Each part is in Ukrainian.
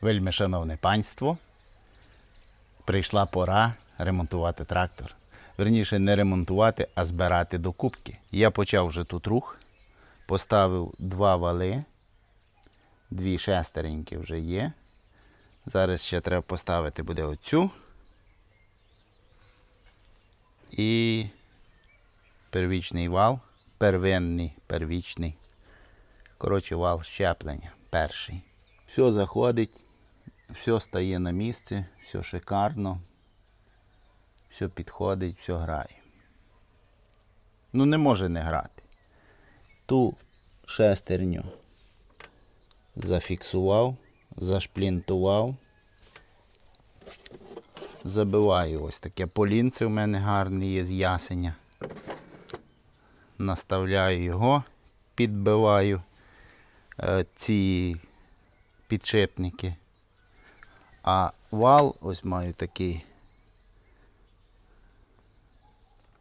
Вельми шановне панство. Прийшла пора ремонтувати трактор. Верніше, не ремонтувати, а збирати до кубки. Я почав вже тут рух, поставив два вали, дві шестереньки вже є. Зараз ще треба поставити буде оцю. І первічний вал, первинний, первічний. Коротше, вал щеплення перший. Все заходить, все стає на місце, все шикарно, все підходить, все грає. Ну, не може не грати. Ту шестерню зафіксував, зашплінтував. Забиваю ось таке полінце у мене гарне є з ясеня. Наставляю його, підбиваю е, ці підшипники. А вал ось маю такий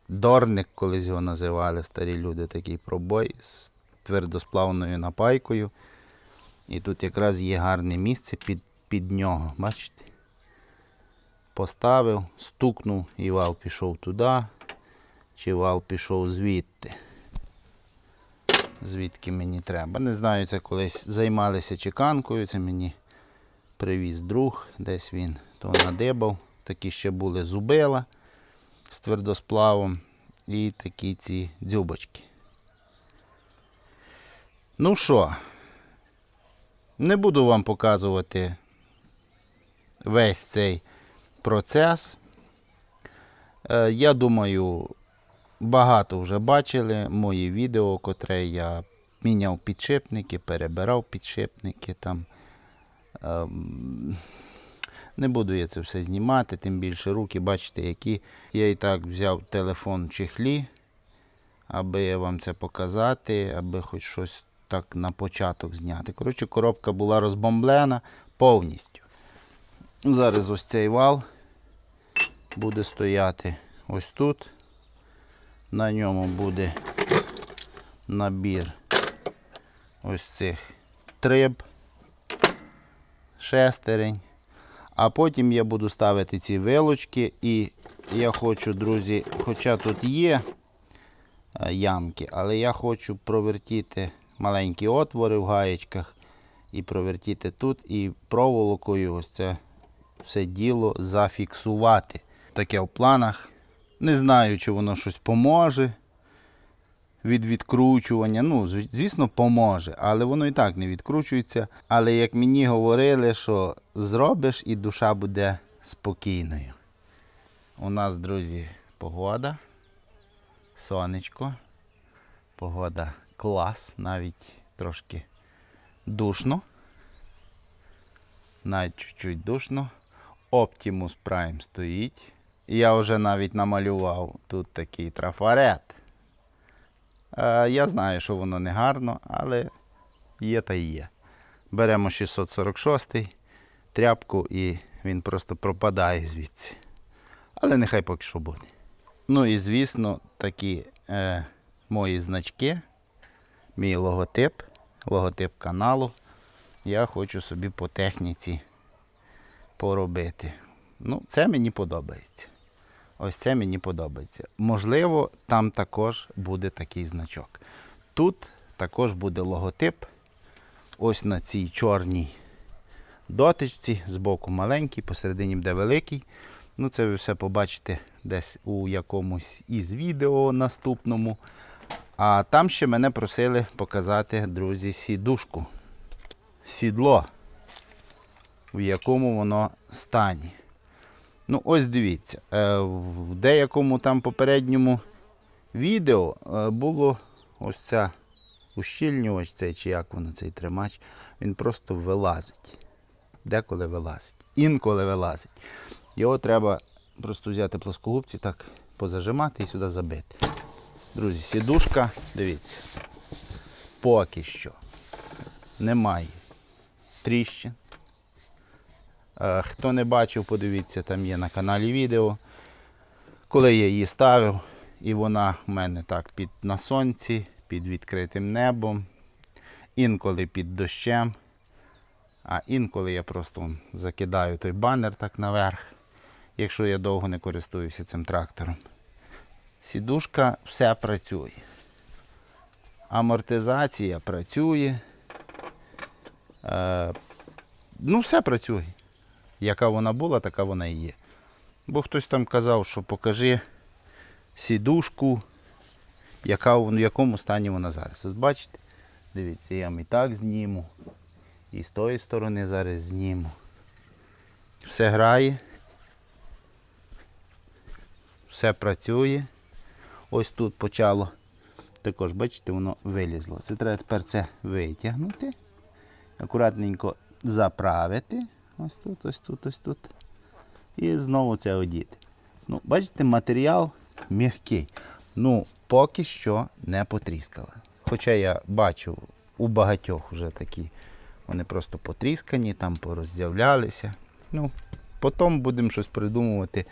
дорник, колись його називали старі люди, такий пробой з твердосплавною напайкою. І тут якраз є гарне місце під, під нього. Бачите? Поставив, стукнув і вал пішов туди, чи вал пішов звідти. Звідки мені треба. Не знаю, це колись займалися чеканкою, це мені привіз друг, десь він то надибав. Такі ще були зубила з твердосплавом і такі ці дзюбочки. Ну що, не буду вам показувати весь цей процес. Е, Я думаю, багато вже бачили мої відео, котре я міняв підшипники, перебирав підшипники там. Ем, Не буду я це все знімати, тим більше руки, бачите, які. Я і так взяв телефон в чехлі, аби вам це показати, аби хоч щось так на початок зняти. Коротше, коробка була розбомблена повністю. Зараз ось цей вал буде стояти ось тут. На ньому буде набір ось цих триб, шестерень. А потім я буду ставити ці вилочки і я хочу, друзі, хоча тут є е, ямки, але я хочу провертіти маленькі отвори в гаєчках і провертіти тут і проволокою ось це все діло зафіксувати. Таке в планах. Не знаю, чи воно щось поможе від відкручування. Ну, звісно, поможе, але воно і так не відкручується. Але як мені говорили, що зробиш і душа буде спокійною. У нас, друзі, погода, сонечко, погода клас, навіть трошки душно. Навіть чуть-чуть душно. Optimus Prime стоїть. Я вже навіть намалював тут такий трафарет. Е, я знаю, що воно не гарно, але є та є. Беремо 646 тряпку і він просто пропадає звідси. Але нехай поки що буде. Ну і звісно, такі е, мої значки, мій логотип, логотип каналу. Я хочу собі по техніці поробити. Ну, це мені подобається. Ось це мені подобається. Можливо, там також буде такий значок. Тут також буде логотип. Ось на цій чорній дотичці, збоку маленький, посередині буде великий. Ну, це ви все побачите десь у якомусь із відео наступному. А там ще мене просили показати, друзі, сідушку. Сідло, в якому воно стані. Ну, ось дивіться. е, В деякому там попередньому відео е, було ось ця ущільнювач, цей, чи як воно цей тримач, він просто вилазить. Деколи вилазить. Інколи вилазить. Його треба просто взяти плоскогубці, так позажимати і сюди забити. Друзі, сідушка, дивіться, поки що немає тріщин. Е, Хто не бачив, подивіться, там є на каналі відео. Коли я її ставив, і вона в мене так під на сонці, під відкритим небом, інколи під дощем. А інколи я просто закидаю той банер так наверх, якщо я довго не користуюся цим трактором. Сідушка все працює. Амортизація працює. Е, ну, все працює. Яка вона була, така вона і є. Бо хтось там казав, що покажи сідушку, яка, в якому стані вона зараз. Ось бачите? Дивіться, я вам і так зніму. І з тої сторони зараз зніму. Все грає. Все працює. Ось тут почало. Також, бачите, воно вилізло. Це треба тепер це витягнути. Акуратненько заправити. Ось тут, ось тут, ось тут. І знову це одіти. Ну, бачите, матеріал м'який. Ну, поки що не потріскало. Хоча я бачив у багатьох вже такі. Вони просто потріскані, там пороззявлялися. Ну, потім будемо щось придумувати,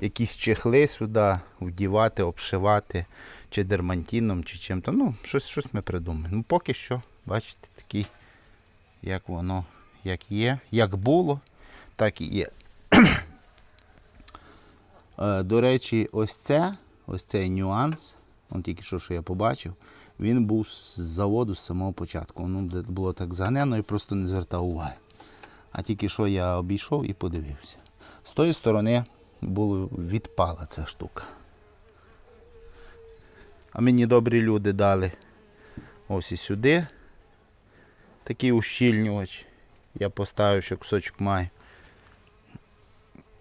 якісь чехли сюди вдівати, обшивати, чи дермантином, чи чим-то. Ну, щось, щось ми придумаємо. Ну, поки що, бачите, такий, як воно, як є, як було, так і є. Е, До речі, ось це, ось цей нюанс, он тільки що, що я побачив, він був з заводу з самого початку. Воно де- було так загнено і просто не звертав уваги. А тільки що я обійшов і подивився. З тої сторони було, відпала ця штука. А мені добрі люди дали ось і сюди такий ущільнювач. Я поставив, що кусочок має.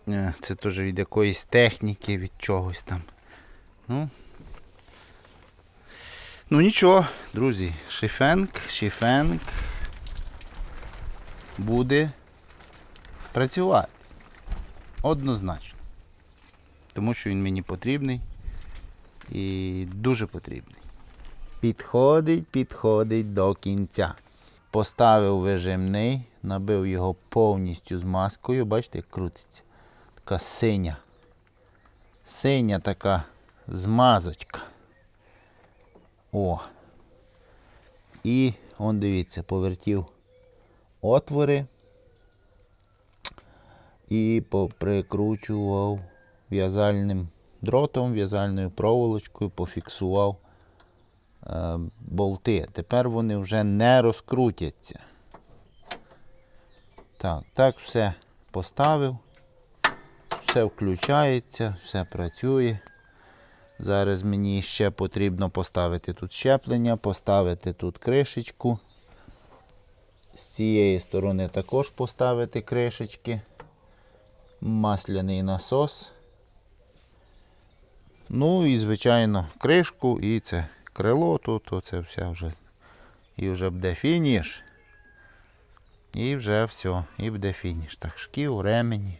Е, Це теж від якоїсь техніки, від чогось там. Ну, ну нічого, друзі, шифенк, шифенк буде працювати. Однозначно. Тому що він мені потрібний і дуже потрібний. Підходить, підходить до кінця. Поставив вижимний, набив його повністю з маскою. Бачите, як крутиться. Така синя. Синя така змазочка. О. І он дивіться, повертів отвори і поприкручував в'язальним дротом, в'язальною проволочкою, пофіксував е, болти. Тепер вони вже не розкрутяться. Так, так все поставив. Все включається, все працює. Зараз мені ще потрібно поставити тут щеплення, поставити тут кришечку. З цієї сторони також поставити кришечки. Масляний насос. Ну і, звичайно, кришку і це крило тут, оце все вже. І вже буде фініш. І вже все, і буде фініш. Так, шків, ремені.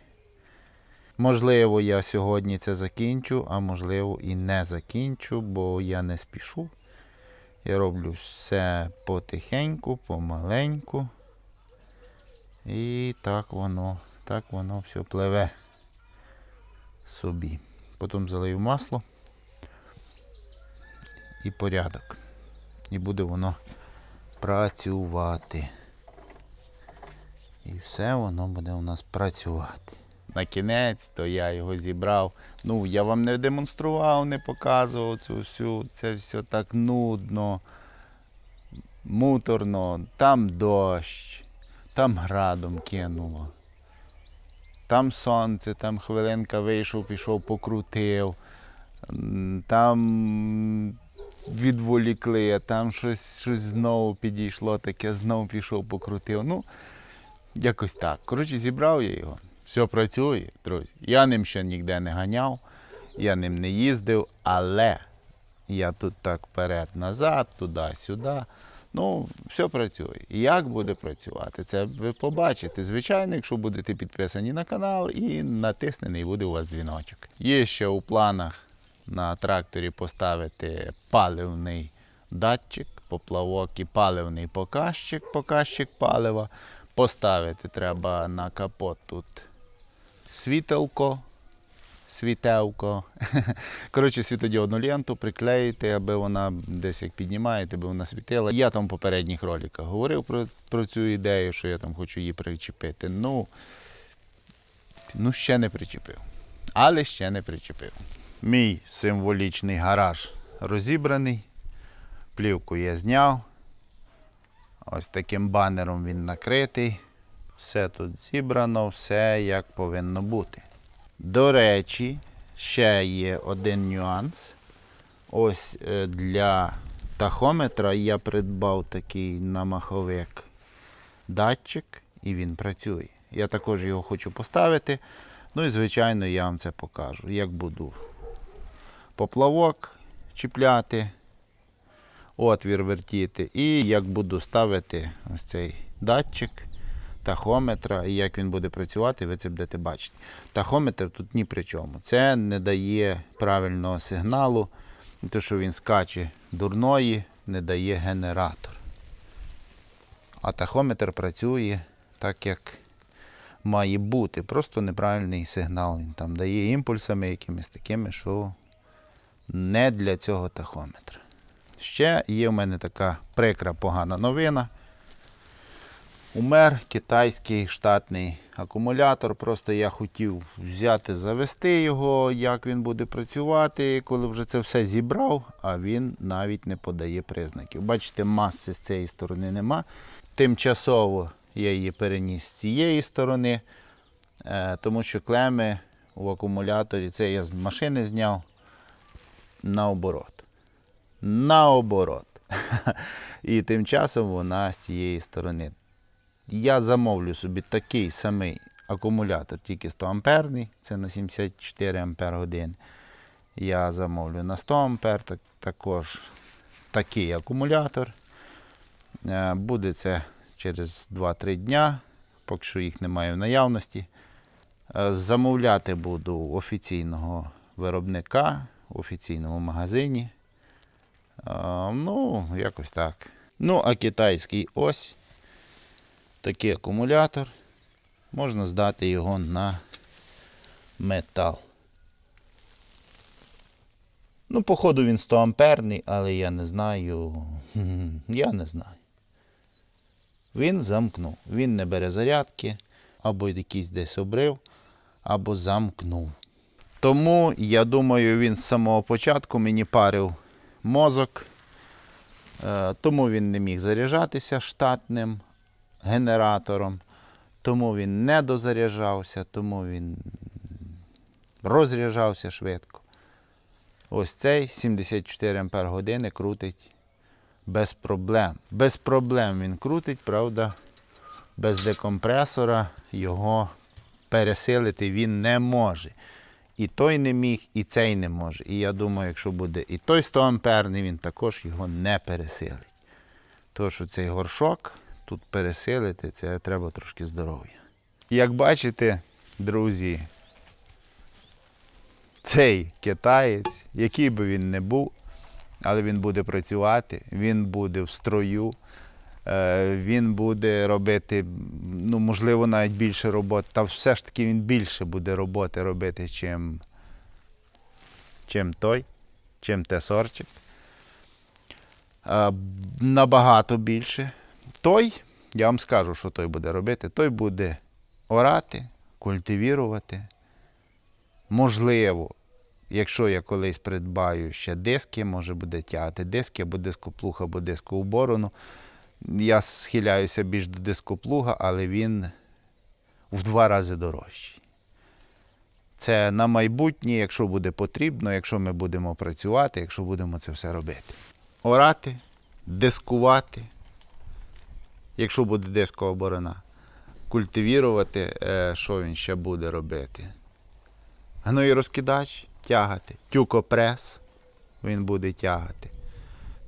Можливо, я сьогодні це закінчу, а можливо і не закінчу, бо я не спішу. Я роблю все потихеньку, помаленьку. І так воно, так воно все пливе собі. Потім залию масло і порядок. І буде воно працювати. І все воно буде у нас працювати. На кінець, то я його зібрав. Ну, я вам не демонстрував, не показував цю всю. Це все так нудно, муторно. Там дощ, там градом кинуло. Там сонце, там хвилинка вийшов, пішов, покрутив. Там відволікли, там щось, щось знову підійшло, таке знову пішов, покрутив. Ну, якось так. Коротше, зібрав я його. Все працює, друзі. Я ним ще ніде не ганяв, я ним не їздив, але я тут так вперед-назад, туди-сюди. Ну, все працює. І як буде працювати, це ви побачите. Звичайно, якщо будете підписані на канал і натиснений буде у вас дзвіночок. Є ще у планах на тракторі поставити паливний датчик, поплавок і паливний показчик, показчик палива. Поставити треба на капот тут світелко, світелко. Коротше, світодіодну ленту приклеїти, аби вона десь як піднімаєте, аби вона світила. Я там в попередніх роликах говорив про, про цю ідею, що я там хочу її причепити. Ну, ну, ще не причепив. Але ще не причепив. Мій символічний гараж розібраний. Плівку я зняв. Ось таким банером він накритий. Все тут зібрано, все як повинно бути. До речі, ще є один нюанс. Ось е, для тахометра я придбав такий намаховик датчик, і він працює. Я також його хочу поставити. Ну і, звичайно, я вам це покажу, як буду поплавок чіпляти, отвір вертіти, і як буду ставити ось цей датчик тахометра, і як він буде працювати, ви це будете бачити. Тахометр тут ні при чому. Це не дає правильного сигналу, те, що він скаче дурної, не дає генератор. А тахометр працює так, як має бути. Просто неправильний сигнал. Він там дає імпульсами якимись такими, що не для цього тахометра. Ще є в мене така прикра погана новина. Умер китайський штатний акумулятор. Просто я хотів взяти, завести його, як він буде працювати, коли вже це все зібрав, а він навіть не подає признаків. Бачите, маси з цієї сторони нема. Тимчасово я її переніс з цієї сторони, е, тому що клеми в акумуляторі, це я з машини зняв наоборот. Наоборот. І тим часом вона з цієї сторони. Я замовлю собі такий самий акумулятор, тільки 100 амперний, це на 74 ампер годин. Я замовлю на 100 ампер, так, також такий акумулятор. Е, Буде це через 2-3 дня, поки що їх немає в наявності. Е, Замовляти буду офіційного виробника в офіційному магазині. Ну, якось так. Ну, а китайський ось такий акумулятор. Можна здати його на метал. Ну, походу він 100 амперний, але я не знаю. Я не знаю. Він замкнув. Він не бере зарядки, або якийсь десь обрив, або замкнув. Тому я думаю, він з самого початку мені парив мозок. Е, Тому він не міг заряджатися штатним генератором, тому він не дозаряджався, тому він розряджався швидко. Ось цей 74 Ампер години крутить без проблем. Без проблем він крутить, правда, без декомпресора його пересилити він не може. І той не міг, і цей не може. І я думаю, якщо буде і той 100 амперний, він також його не пересилить. Тому що цей горшок тут пересилити, це треба трошки здоров'я. Як бачите, друзі, цей китаєць, який би він не був, але він буде працювати, він буде в строю, він буде робити, ну, можливо, навіть більше роботи. Та все ж таки він більше буде роботи робити, чим, чим той, чим тесорчик. Е, Набагато більше. Той, я вам скажу, що той буде робити. Той буде орати, культивірувати. Можливо, якщо я колись придбаю ще диски, може буде тягати диски, або дископлуг, або дискоуборону. Я схиляюся більш до дископлуга, але він в два рази дорожчий. Це на майбутнє, якщо буде потрібно, якщо ми будемо працювати, якщо будемо це все робити. Орати, дискувати, якщо буде дискова борона, культивірувати, е, що він ще буде робити. Гноєрозкидач тягати, тюкопрес він буде тягати.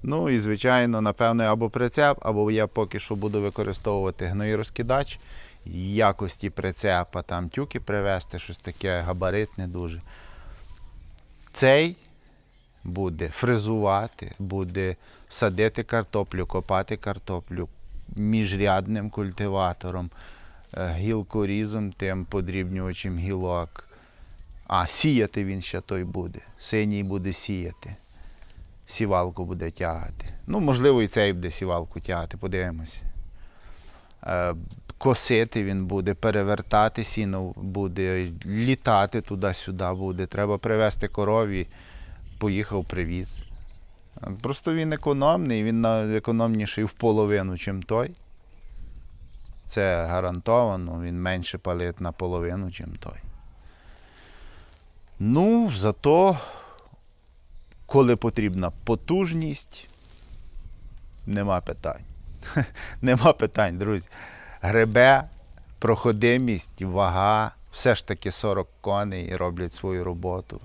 Ну і, звичайно, напевно, або прицеп, або я поки що буду використовувати гноєрозкидач в якості прицепа, там тюки привезти, щось таке габаритне дуже. Цей буде фрезувати, буде садити картоплю, копати картоплю міжрядним культиватором, е, гілкорізом, тим подрібнювачем гілок. А, сіяти він ще той буде. Синій буде сіяти. Сівалку буде тягати. Ну, можливо, і цей буде сівалку тягати, подивимося. Е, Косити він буде, перевертати сіно буде, літати туди-сюди буде. Треба привезти корові, поїхав, привіз. Просто він економний, він на- економніший в половину, чим той. Це гарантовано, він менше палить наполовину, чим той. Ну, зато, коли потрібна потужність, нема питань. нема питань, друзі. Гребе, проходимість, вага, все ж таки 40 коней роблять свою роботу.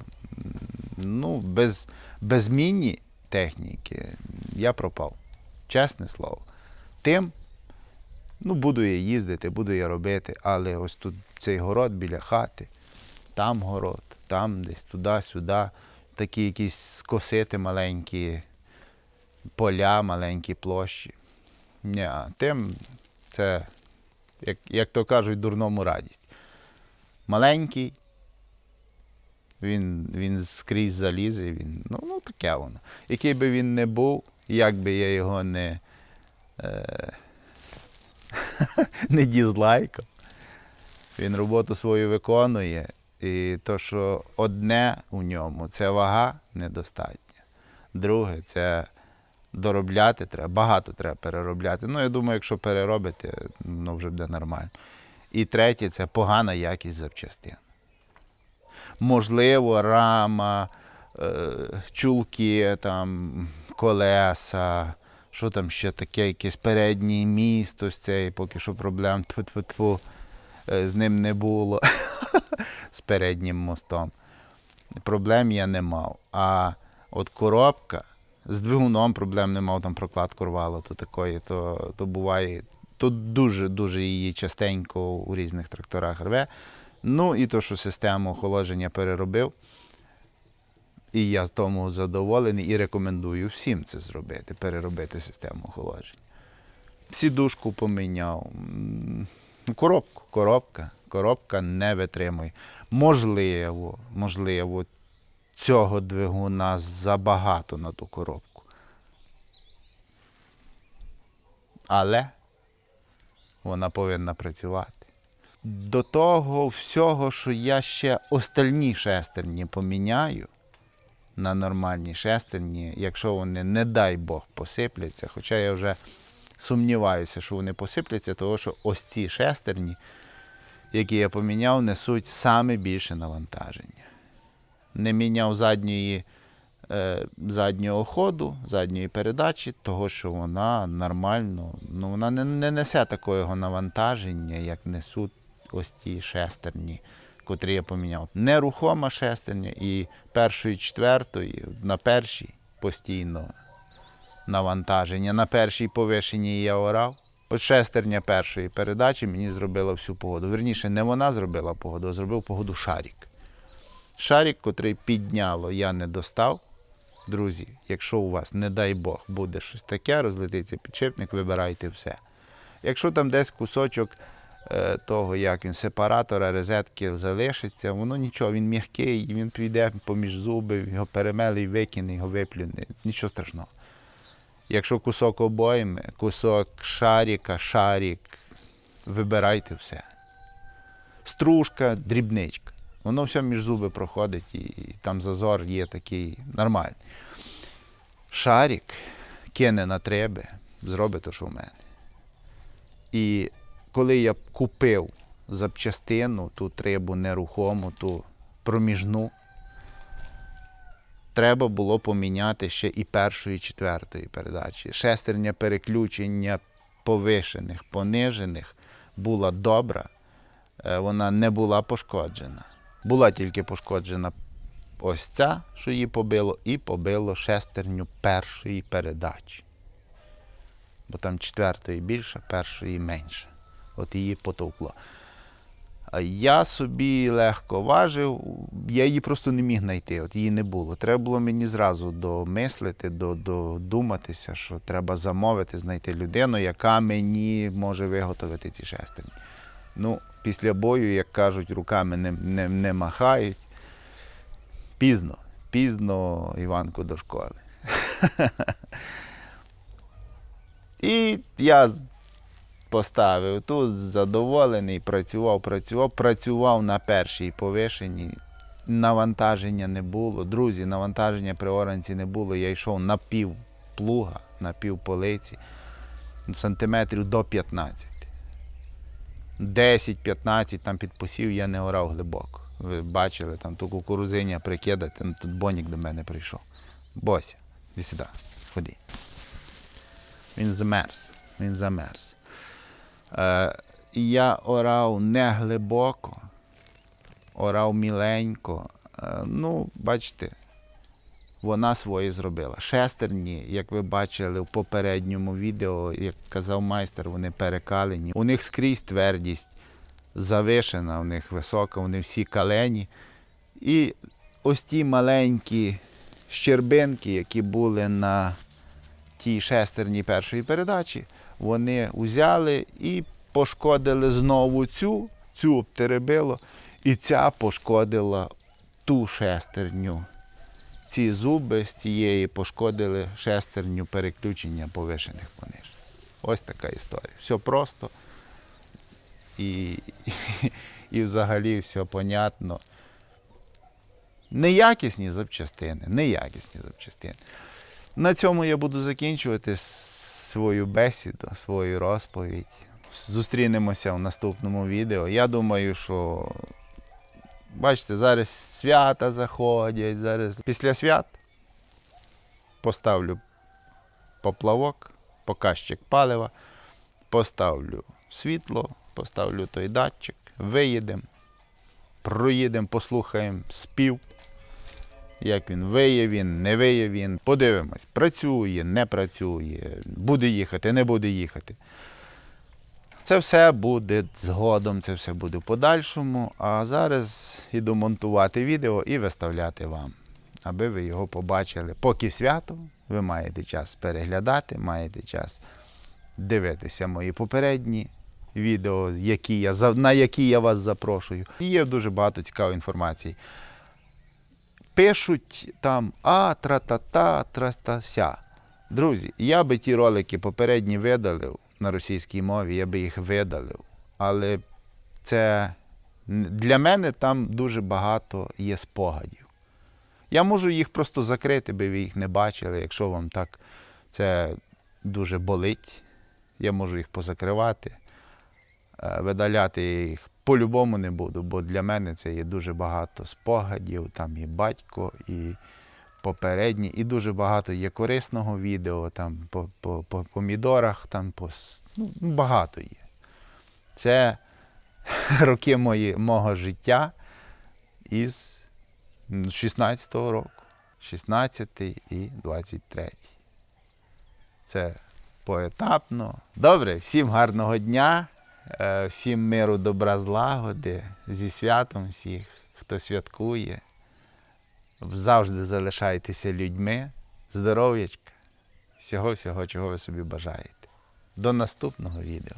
Ну, без, без міні-техніки я пропав. Чесне слово. Тим, ну, буду я їздити, буду я робити, але ось тут цей город біля хати, там город, там десь туди-сюди, такі якісь скосити маленькі поля, маленькі площі. Ні, тим це, як, як то кажуть, дурному радість. Маленький, він, він скрізь залізе, він, ну, ну таке воно. Який би він не був, як би я його не, е, не дізлайкав, він роботу свою виконує. І то, що одне у ньому це вага недостатня. Друге, це доробляти треба, багато треба переробляти. Ну, я думаю, якщо переробити, ну вже буде нормально. І третє це погана якість запчастин. Можливо, рама, е, чулки, там, колеса, що там ще таке, якесь переднє міст, ось цей, поки що проблем тьфу-тьфу-тьфу, е, з ним не було, з переднім мостом. Проблем я не мав. А от коробка, з двигуном проблем не мав, там прокладку рвало, то такої, то, то буває. То дуже-дуже її частенько у різних тракторах рве. Ну і то, що систему охолодження переробив. І я з тому задоволений і рекомендую всім це зробити, переробити систему охолодження. Сідушку поміняв. М, Коробку, коробка. Коробка не витримує. Можливо, можливо, цього двигуна забагато на ту коробку. Але вона повинна працювати. До того всього, що я ще остальні шестерні поміняю на нормальні шестерні, якщо вони, не дай Бог, посипляться. Хоча я вже сумніваюся, що вони посипляться, тому що ось ці шестерні, які я поміняв, несуть саме більше навантаження. Не міняв задньої, е, заднього ходу, задньої передачі, того, що вона нормально, ну вона не, не несе такого навантаження, як несуть ось ті шестерні, котрі я поміняв. Нерухома шестерня і першої, четвертої, на першій постійно навантаження. На першій повишенні я орав. От шестерня першої передачі мені зробила всю погоду. Верніше, не вона зробила погоду, а зробив погоду шарік. Шарік, котрий підняло, я не достав. Друзі, якщо у вас, не дай Бог, буде щось таке, розлетиться підшипник, вибирайте все. Якщо там десь кусочок е, того, як він сепаратора, розетки залишиться, воно нічого, він м'який, він піде поміж зуби, його перемели і викине, його виплюне. Нічого страшного. Якщо кусок обойми, кусок шаріка, шарік, вибирайте все. Стружка, дрібничка. Воно все між зуби проходить, і там зазор є такий нормальний. Шарік кине на треби, зробить те, що в мене. І коли я купив запчастину, ту требу нерухому, ту проміжну, треба було поміняти ще і першої, четвертої передачі. Шестерня переключення повишених, понижених була добра, е, вона не була пошкоджена. Була тільки пошкоджена ось ця, що її побило, і побило шестерню першої передачі. Бо там четвертої більше, першої менше. От її потовкло. Я собі легко важив, я її просто не міг знайти, от її не було. Треба було мені зразу домислити, до- додуматися, що треба замовити, знайти людину, яка мені може виготовити ці шестерні. Ну, після бою, як кажуть, руками не, не, не махають. Пізно, пізно Іванку до школи. І я поставив тут, задоволений, працював, працював, працював на першій повишенні. Навантаження не було. Друзі, навантаження при оранці не було. Я йшов на пів плуга, на пів полиці, сантиметрів до 15. 10-15 там під посів я не орав глибоко. Ви бачили, там ту кукурузиня прикидати, ну тут Бонік до мене прийшов. Бося, іди сюди, ходи. Він замерз. Він замерз. Е, я орав не глибоко, орав міленько. Е, ну, бачите, вона своє зробила. Шестерні, як ви бачили в попередньому відео, як казав майстер, вони перекалені. У них скрізь твердість завишена, у них висока, вони всі калені. І ось ті маленькі щербинки, які були на тій шестерні першої передачі, вони взяли і пошкодили знову цю, цю обтеребило, і ця пошкодила ту шестерню. Ці зуби з цієї пошкодили шестерню переключення повишених понижень. Ось така історія. Все просто і, і взагалі все понятно. Неякісні запчастини, неякісні запчастини. На цьому я буду закінчувати свою бесіду, свою розповідь. Зустрінемося в наступному відео. Я думаю, що бачите, зараз свята заходять. Зараз після свят поставлю поплавок, показчик палива, поставлю світло, поставлю той датчик, виїдемо, проїдемо, послухаємо спів як він виє він, не виє він. Подивимось, працює, не працює, буде їхати, не буде їхати. Це все буде згодом, це все буде в подальшому. А зараз іду монтувати відео і виставляти вам, аби ви його побачили. Поки свято, ви маєте час переглядати, маєте час дивитися мої попередні відео, які я, на які я вас запрошую. І є дуже багато цікавої інформації пишуть там а, тра-та-та, трастася. Друзі, я би ті ролики попередні видалив на російській мові, я би їх видалив. Але це для мене там дуже багато є спогадів. Я можу їх просто закрити, би ви їх не бачили, якщо вам так це дуже болить. Я можу їх позакривати. Е, Видаляти їх по-любому не буду, бо для мене це є дуже багато спогадів, там і батько, і попередні, і дуже багато є корисного відео, там по, по, по помідорах, там по, ну, багато є. Це роки мої, мого життя із 16-го року. 16 і 23. Це поетапно. Добре, всім гарного дня, всім миру, добра, злагоди, зі святом всіх, хто святкує. Завжди залишайтеся людьми, здоров'ячка, всього-всього, чого ви собі бажаєте. До наступного відео.